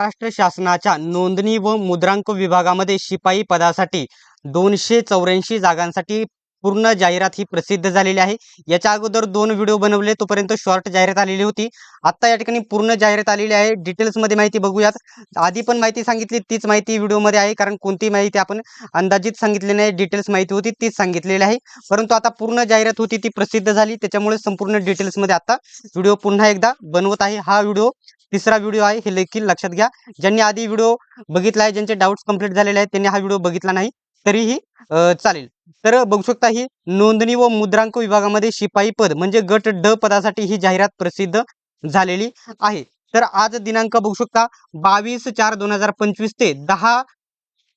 महाराष्ट्र शासनाच्या नोंदणी व मुद्रांक विभागामध्ये शिपाई पदासाठी दोनशे चौऱ्याऐंशी जागांसाठी पूर्ण जाहिरात ही प्रसिद्ध झालेली आहे. याच्या अगोदर दोन व्हिडिओ बनवले तोपर्यंत शॉर्ट जाहिरात आलेली होती. आत्ता या ठिकाणी पूर्ण जाहिरात आलेली आहे. डिटेल्समध्ये माहिती बघूयात. आधी पण माहिती सांगितली तीच माहिती व्हिडिओमध्ये आहे कारण कोणती माहिती आपण अंदाजित सांगितली नाही. डिटेल्स माहिती होती तीच सांगितलेली आहे. परंतु आता पूर्ण जाहिरात होती ती प्रसिद्ध झाली. त्याच्यामुळे संपूर्ण डिटेल्समध्ये आता व्हिडिओ पुन्हा एकदा बनवत आहे. हा व्हिडिओ तिसरा व्हिडिओ आहे हे देखील लक्षात घ्या. ज्यांनी आधी व्हिडिओ बघितला आहे ज्यांचे डाऊट्स कंप्लीट झालेले आहेत त्यांनी हा व्हिडिओ बघितला नाही तरीही चालेल. तर बघू शकता ही नोंदणी व मुद्रांक विभागामध्ये शिपाई पद म्हणजे गट ड पदासाठी ही जाहिरात प्रसिद्ध झालेली आहे. तर आज दिनांक बघू शकता बावीस चार दोन हजार पंचवीस ते दहा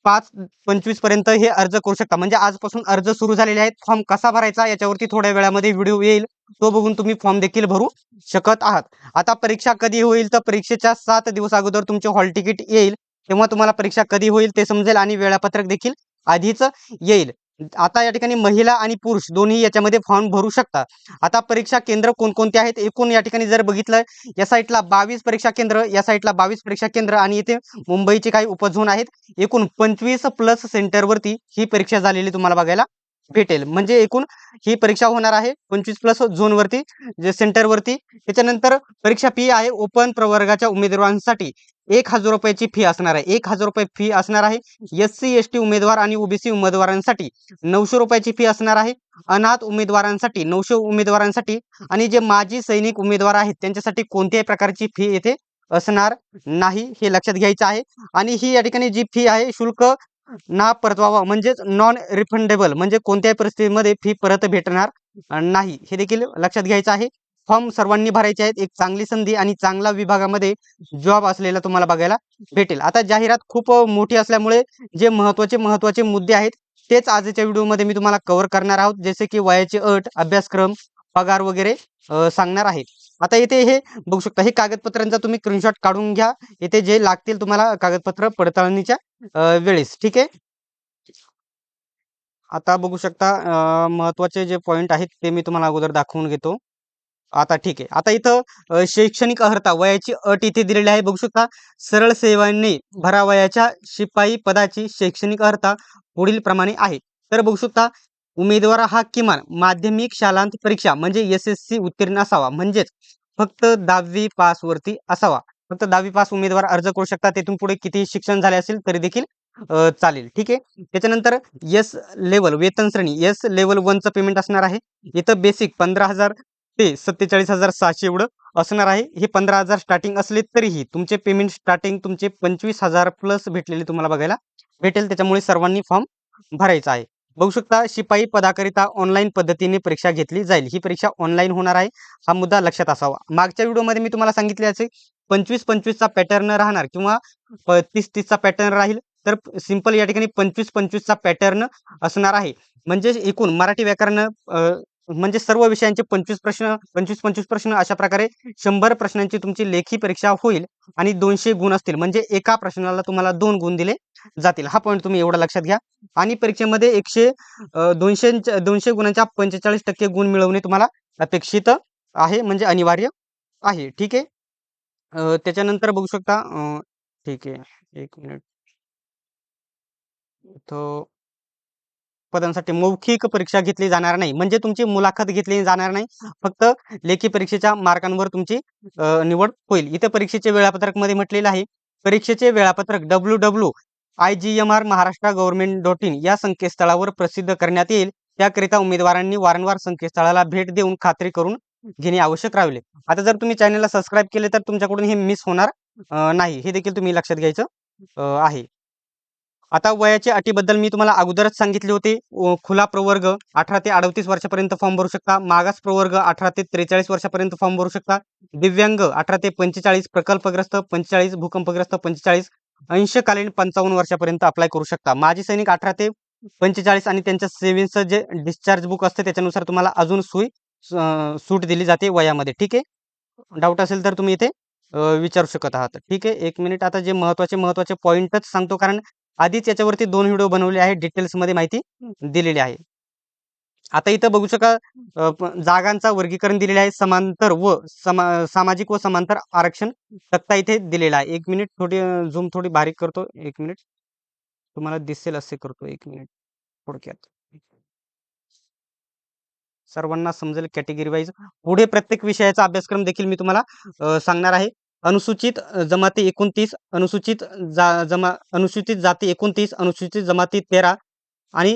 पाच पंचवीसपर्यंत हे अर्ज करू शकता. म्हणजे आजपासून अर्ज सुरू झालेले आहेत. फॉर्म कसा भरायचा याच्यावरती थोड्या वेळामध्ये व्हिडिओ येईल. तो बघून तुम्ही फॉर्म देखील भरू शकत आहात. आता परीक्षा कधी होईल? तर परीक्षेच्या सात दिवस अगोदर तुमचे हॉल तिकीट येईल. तेव्हा तुम्हाला परीक्षा कधी होईल ते समजेल आणि वेळापत्रक देखील आधीच येईल. आता या ठिकाणी महिला आणि पुरुष दोन्ही याच्यामध्ये फॉर्म भरू शकता. आता परीक्षा केंद्र कोणकोणते आहेत? एकूण या ठिकाणी जर बघितलं या साईटला बावीस परीक्षा केंद्र या साईटला बावीस परीक्षा केंद्र आणि इथे मुंबईचे काही उपझोन आहेत. एकूण पंचवीस प्लस सेंटरवरती ही परीक्षा झालेली तुम्हाला बघायला भेटेल. म्हणजे एकूण ही परीक्षा होणार आहे पंचवीस प्लस झोनवरती जे सेंटरवरती त्याच्यानंतर परीक्षा फी आहे ओपन प्रवर्गाच्या उमेदवारांसाठी. एक हजार रुपयाची फी असणार आहे. एक हजार रुपये फी असणार आहे एस सी एस टी उमेदवार आणि ओबीसी उमेदवारांसाठी. नऊशे रुपयाची फी असणार आहे. अनाथ उमेदवारांसाठी नऊशे उमेदवारांसाठी. आणि जे माजी सैनिक उमेदवार आहेत त्यांच्यासाठी कोणत्याही प्रकारची फी येथे असणार नाही हे लक्षात घ्यायचं आहे. आणि ही या ठिकाणी जी फी आहे शुल्क ना परतवावा म्हणजेच नॉन रिफंडेबल म्हणजे कोणत्याही परिस्थितीमध्ये फी परत भेटणार नाही. हे देखील लक्षात घ्यायचं आहे. फॉर्म सर्वांनी भरायचे आहेत. एक चांगली संधी आणि चांगला विभागामध्ये जॉब असलेला तुम्हाला बघायला भेटेल. आता जाहिरात खूप मोठी असल्यामुळे जे महत्त्वाचे महत्त्वाचे मुद्दे आहेत तेच आजच्या व्हिडिओमध्ये मी तुम्हाला कव्हर करणार आहोत. जसे की वयाची अट अभ्यासक्रम पगार वगैरे सांगणार आहे. आता इथे हे बघू शकता हे कागदपत्रांचा तुम्ही स्क्रीनशॉट काढून घ्या. इथे जे लागतील तुम्हाला कागदपत्र पडताळणीच्या वेळेस ठीक आहे? आता बघू शकता महत्त्वाचे जे पॉइंट आहेत ते मी तुम्हाला अगोदर दाखवून घेतो. आता ठीक आहे. आता इथं शैक्षणिक अर्हता वयाची अट इथे दिलेली आहे. बघू शकता सरळ सेवांनी भरावयाच्या शिपाई पदाची शैक्षणिक अर्हता पुढील प्रमाणे आहे. तर बघू शकता उमेदवार हा किमान माध्यमिक शालांत परीक्षा म्हणजे एस एस सी उत्तीर्ण असावा. म्हणजेच फक्त दहावी पास वरती असावा. फक्त दहावी पास उमेदवार अर्ज करू शकता तेथून पुढे किती शिक्षण झाले असेल तरी देखील चालेल. ठीक आहे? त्याच्यानंतर एस लेवल वेतन श्रेणी एस लेवल वनचं पेमेंट असणार आहे. इथं बेसिक पंधरा हजार ते सत्तेचाळीस हजार सहाशे एवढं असणार आहे. हे पंधरा हजार स्टार्टिंग असले तरीही तुमचे पेमेंट स्टार्टिंग तुमचे पंचवीस हजार प्लस भेटलेले तुम्हाला बघायला भेटेल. त्याच्यामुळे सर्वांनी फॉर्म भरायचा आहे. बघू शकता शिपाई पदाकरिता ऑनलाईन पद्धतीने परीक्षा घेतली जाईल. ही परीक्षा ऑनलाईन होणार आहे. हा मुद्दा लक्षात असावा. मागच्या व्हिडिओमध्ये मी तुम्हाला सांगितले असे पंचवीस पंचवीसचा पॅटर्न राहणार किंवा प- तीस तीसचा पॅटर्न राहील तर सिंपल या ठिकाणी पंचवीस पंचवीसचा पॅटर्न असणार आहे. म्हणजे एकूण मराठी व्याकरण म्हणजे सर्व विषयांचे पंचवीस प्रश्न पंचवीस पंचवीस प्रश्न अशा प्रकारे शंभर प्रश्नांची तुमची लेखी परीक्षा होईल आणि दोनशे गुण असतील. म्हणजे एका प्रश्नाला तुम्हाला दोन गुण दिले जातील. हा पॉईंट तुम्ही एवढा लक्षात घ्या. आणि परीक्षेमध्ये एकशे दोनशे दोनशे गुणांच्या पंचेचाळीस टक्के गुण मिळवणे तुम्हाला अपेक्षित आहे. म्हणजे अनिवार्य आहे. ठीक आहे? त्याच्यानंतर बघू शकता. ठीक आहे. एक मिनिट. तो पदांसाठी मौखिक परीक्षा घेतली जाणार नाही. म्हणजे तुमची मुलाखत घेतली जाणार नाही. फक्त लेखी परीक्षेच्या मार्कांवर तुमची निवड होईल. इथे परीक्षेचे वेळापत्रकमध्ये म्हटलेलं आहे. परीक्षेचे वेळापत्रक W W I G M R Maharashtra government dot in या संकेतस्थळावर प्रसिद्ध करण्यात येईल. त्याकरिता उमेदवारांनी वारंवार संकेतस्थळाला भेट देऊन खात्री करून घेणे आवश्यक राहिले. आता जर तुम्ही चॅनलला सबस्क्राईब केले तर तुमच्याकडून हे मिस होणार नाही. हे देखील तुम्ही लक्षात घ्यायचं आहे. आता वयाच्या अटीबद्दल मी तुम्हाला अगोदरच सांगितले होते. खुला प्रवर्ग अठरा ते अडतीस वर्षापर्यंत फॉर्म भरू शकता. मागास प्रवर्ग अठरा ते त्रेचाळीस वर्षापर्यंत फॉर्म भरू शकता. दिव्यांग अठरा ते पंचेचाळीस प्रकल्पग्रस्त पंचेचाळीस भूकंपग्रस्त पंचेचाळीस अंशकालीन पंचावन्न वर्षापर्यंत अप्लाय करू शकता. माजी सैनिक अठरा ते पंचेचाळीस आणि त्यांच्या सेव्हिंगचं जे डिस्चार्ज बुक असतं त्याच्यानुसार तुम्हाला अजून सोयी सूट दिली जाते वयामध्ये. ठीक आहे? डाऊट असेल तर तुम्ही इथे विचारू शकत आहात. ठीक आहे? एक मिनिट आता जे महत्त्वाचे महत्त्वाचे पॉईंटच सांगतो कारण आधीच याच्यावरती दोन व्हिडिओ बनवले आहेत डिटेल्समध्ये माहिती दिलेली आहे. आता इथं बघू शका जागांचा वर्गीकरण दिलेले आहे समांतर व समा सामाजिक व समांतर आरक्षण तक्ता इथे दिलेला आहे. एक मिनिट थोडी झूम थोडी बारीक करतो. एक मिनिट तुम्हाला दिसेल असे करतो एक मिनिट थोडक्यात. सर्वांना समजेल कॅटेगरी वाईज पुढे प्रत्येक विषयाचा अभ्यासक्रम देखील मी तुम्हाला सांगणार आहे. अनुसूचित जमाती एकोणतीस अनुसूचित जा जमा अनुसूचित जाती एकोणतीस अनुसूचित जमाती तेरा आणि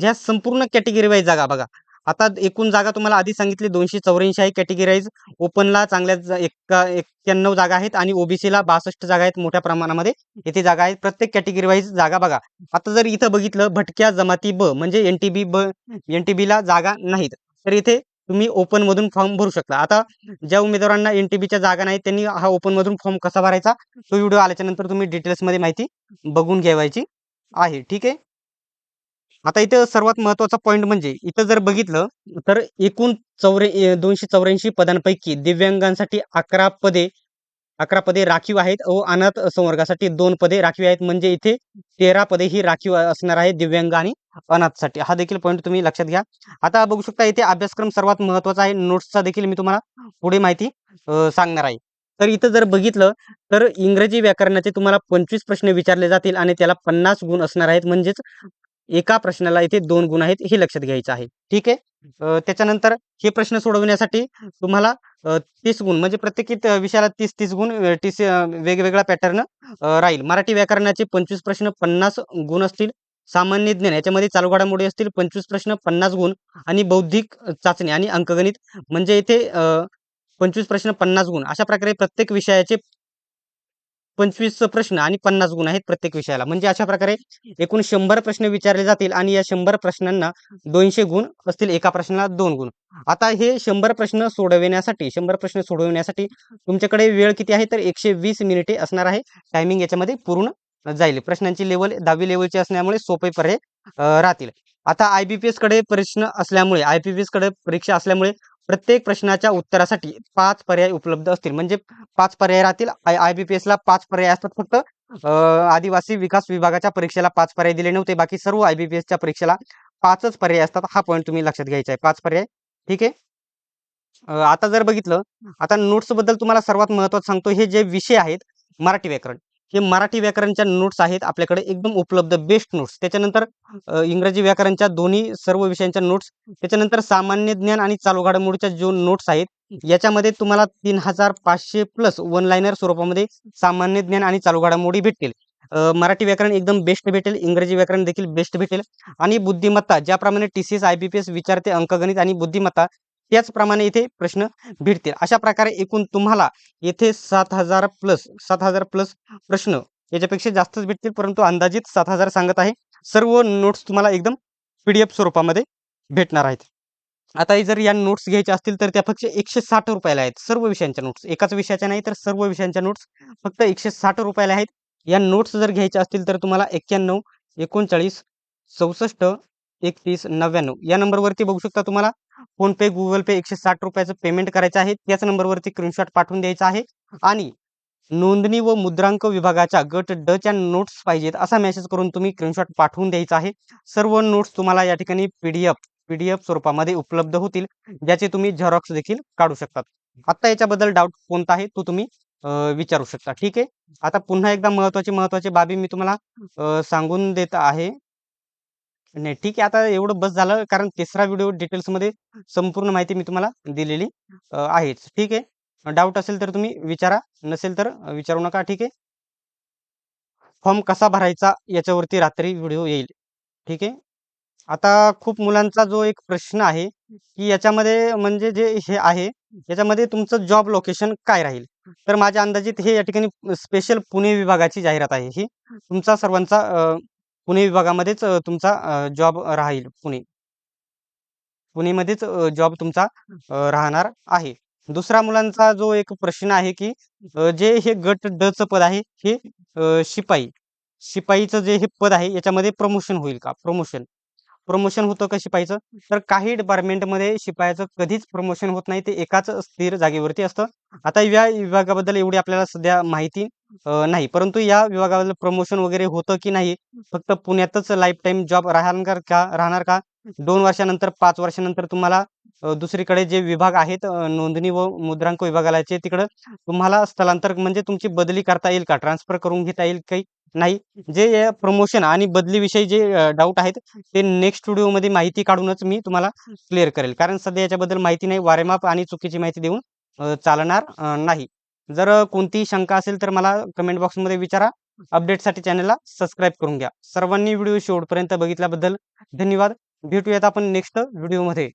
ह्या संपूर्ण कॅटेगरी वाईज जागा बघा. आता एकूण जागा तुम्हाला आधी सांगितली दोनशे चौऱ्याऐंशी आहे कॅटेगराईज ओपनला चांगल्या एक्का एक्क्याण्णव जागा आहेत आणि ओबीसीला बासष्ट जागा आहेत मोठ्या प्रमाणामध्ये. येथे जागा आहेत. प्रत्येक कॅटेगरी वाईज जागा बघा. आता जर इथं बघितलं भटक्या जमाती ब म्हणजे एनटीबी ब एनटीबी ला जागा नाहीत. तर इथे तुम्ही ओपन मधून फॉर्म भरू शकता. आता ज्या उमेदवारांना एनटीबीच्या जागा नाही त्यांनी हा ओपन मधून फॉर्म कसा भरायचा तो व्हिडिओ आल्याच्यानंतर तुम्ही डिटेल्समध्ये माहिती बघून घ्यावायची आहे. ठीक आहे? आता इथं सर्वात महत्त्वाचा पॉईंट म्हणजे इथं जर बघितलं तर एकूण चौरे दोनशे चौऱ्याऐंशी पदांपैकी दिव्यांगांसाठी अकरा पदे अकरा पदे राखीव आहेत. व अनाथ संवर्गासाठी दोन पदे राखीव आहेत. म्हणजे इथे तेरा पदे ही राखीव असणार आहे दिव्यांग आणि अनाथसाठी. हा देखील पॉईंट तुम्ही लक्षात घ्या. आता बघू शकता इथे अभ्यासक्रम सर्वात महत्त्वाचा आहे. नोट्सचा देखील मी तुम्हाला पुढे माहिती सांगणार आहे. तर इथं जर बघितलं तर इंग्रजी व्याकरणाचे तुम्हाला पंचवीस प्रश्न विचारले जातील आणि त्याला पन्नास गुण असणार आहेत. म्हणजेच एका प्रश्नाला इथे दोन गुण आहेत हे लक्षात घ्यायचं आहे. ठीक आहे? त्याच्यानंतर हे प्रश्न सोडवण्यासाठी तुम्हाला तीस गुण म्हणजे प्रत्येक विषयाला तीस तीस गुण तीस वेगवेगळा पॅटर्न राहील. मराठी व्याकरणाचे पंचवीस प्रश्न पन्नास गुण असतील सामान्य ज्ञान याच्यामध्ये चालू घडामोडी असतील पंचवीस प्रश्न पन्नास गुण आणि बौद्धिक चाचणी आणि अंकगणित. म्हणजे इथे पंचवीस प्रश्न पन्नास गुण. अशा प्रकारे प्रत्येक विषयाचे पंचवीस प्रश्न आणि पन्नास गुण आहेत प्रत्येक विषयाला. म्हणजे अशा प्रकारे एकूण शंभर प्रश्न विचारले जातील आणि या शंभर प्रश्नांना दोनशे गुण असतील एका प्रश्नाला दोन गुण. आता हे शंभर प्रश्न सोडविण्यासाठी शंभर प्रश्न सोडविण्यासाठी तुमच्याकडे वेळ किती आहे? तर एकशे वीस मिनिटे असणार आहे. टायमिंग याच्यामध्ये पूर्ण जाईल. प्रश्नांची लेवल दहावी लेवलची असल्यामुळे सोपे पर्याय राहतील. आता आयबीपीएसकडे प्रश्न असल्यामुळे आयपीपीएसकडे परीक्षा असल्यामुळे प्रत्येक प्रश्नाच्या उत्तरासाठी पाच पर्याय उपलब्ध असतील. म्हणजे पाच पर्याय राहतील. आय आयबीपीएस ला पाच पर्याय असतात फक्त. आदिवासी विकास विभागाच्या परीक्षेला पाच पर्याय दिले नव्हते. बाकी सर्व आयबीपीएस च्या परीक्षेला पाचच पर्याय असतात. हा पॉईंट तुम्ही लक्षात घ्यायचा आहे. पाच पर्याय. ठीक आहे? आता जर बघितलं आता नोट्सबद्दल तुम्हाला सर्वात महत्वाचं सांगतो. हे जे विषय आहेत मराठी व्याकरण. हे मराठी व्याकरणच्या नोट्स आहेत. आपल्याकडे एकदम उपलब्ध बेस्ट नोट्स त्याच्यानंतर इंग्रजी व्याकरणच्या दोन्ही सर्व विषयांच्या नोट्स त्याच्यानंतर सामान्य ज्ञान आणि चालू घडामोडीच्या जो नोट्स आहेत याच्यामध्ये तुम्हाला तीन हजार पाचशे प्लस वन लाईनर स्वरूपामध्ये सामान्य ज्ञान आणि चालू घडामोडी भेटतील. मराठी व्याकरण एकदम बेस्ट भेटेल. इंग्रजी व्याकरण देखील बेस्ट भेटेल. आणि बुद्धिमत्ता ज्याप्रमाणे T C S I B P S विचारते अंकगणित आणि बुद्धिमत्ता त्याचप्रमाणे इथे प्रश्न भेटतील अशा प्रकारे एकूण तुम्हाला येथे सात हजार प्लस सात हजार प्लस प्रश्न याच्यापेक्षा जास्तच भेटतील परंतु अंदाजित सात हजार सांगत आहे. सर्व नोट्स तुम्हाला एकदम पीडीएफ स्वरूपामध्ये भेटणार आहेत. आता जर या नोट्स घ्यायच्या असतील तर त्या फक्त एकशे साठ रुपयाला आहेत सर्व विषयांच्या नोट्स एकाच विषयाच्या नाही तर सर्व विषयांच्या नोट्स फक्त एकशे साठ रुपयाला आहेत. या नोट्स जर घ्यायच्या असतील तर तुम्हाला एक्क्याण्णव एकोणचाळीस चौसष्ट एकतीस नव्याण्णव. या नंबरवरती बघू शकता तुम्हाला फोनपे गुगल पे एकशे साठ रुपयाचं पेमेंट करायचं आहे. त्याच नंबरवरती स्क्रीनशॉट पाठवून द्यायचा आहे. आणि नोंदणी व मुद्रांक विभागाच्या गट ड च्या नोट्स पाहिजेत असा मेसेज करून तुम्ही स्क्रीनशॉट पाठवून द्यायचा आहे. सर्व नोट्स तुम्हाला या ठिकाणी पीडीएफ पीडीएफ स्वरूपामध्ये उपलब्ध होतील. ज्याचे तुम्ही झेरॉक्स देखील काढू शकतात. आता याच्याबद्दल डाऊट कोणता आहे तो तुम्ही विचारू शकता. ठीक आहे? आता पुन्हा एकदा महत्त्वाचे महत्त्वाचे बाबी मी तुम्हाला सांगून देत आहे. नाही ठीक आहे. आता एवढं बस झालं कारण तिसरा व्हिडिओ डिटेल्समध्ये संपूर्ण माहिती मी तुम्हाला दिलेली आहेच. ठीक आहे. डाऊट असेल तर तुम्ही विचारा नसेल तर विचारू नका. ठीक आहे. फॉर्म कसा भरायचा याच्यावरती रात्री व्हिडिओ येईल. ठीक आहे. आता खूप मुलांचा जो एक प्रश्न आहे की याच्यामध्ये म्हणजे जे हे आहे याच्यामध्ये तुमचं जॉब लोकेशन काय राहील? तर माझ्या अंदाजित हे या ठिकाणी स्पेशल पुणे विभागाची जाहिरात आहे ही. तुमचा सर्वांचा पुणे विभागामध्येच तुमचा जॉब राहील पुणे. पुणेमध्येच जॉब तुमचा राहणार आहे. दुसरा मुलांचा जो एक प्रश्न आहे की जे हे गट ड पद आहे हे शिपाई. शिपाईचं जे हे पद आहे याच्यामध्ये प्रमोशन होईल का? प्रमोशन. प्रमोशन होतं का शिपाईचं तर काही डिपार्टमेंटमध्ये शिपायाचं कधीच प्रमोशन होत नाही ते एकाच स्थिर जागेवरती असतं. आता या विभागाबद्दल एवढी आपल्याला सध्या माहिती नाही. परंतु या विभागाबद्दल प्रमोशन वगैरे होतं की नाही फक्त पुण्यातच लाईफ टाईम जॉब राहणार का राहणार का? दोन वर्षानंतर पाच वर्षानंतर तुम्हाला दुसरीकडे जे विभाग आहेत नोंदणी व मुद्रांक विभागालाचे तिकडं तुम्हाला स्थलांतर म्हणजे तुमची बदली करता येईल का? ट्रान्सफर करून घेता येईल काही? नाही जे प्रमोशन आणि बदलीविषयी जे डाऊट आहेत ते नेक्स्ट व्हिडिओमध्ये माहिती काढूनच मी तुम्हाला क्लिअर करेल. कारण सध्या याच्याबद्दल माहिती नाही वारेमाप आणि चुकीची माहिती देऊन चालणार नाही. जर कोणतीही शंका असेल तर मला कमेंट बॉक्समध्ये विचारा. अपडेटसाठी चॅनलला सबस्क्राईब करून घ्या. सर्वांनी व्हिडिओ शेवटपर्यंत बघितल्याबद्दल धन्यवाद. भेटूयात आपण नेक्स्ट व्हिडिओमध्ये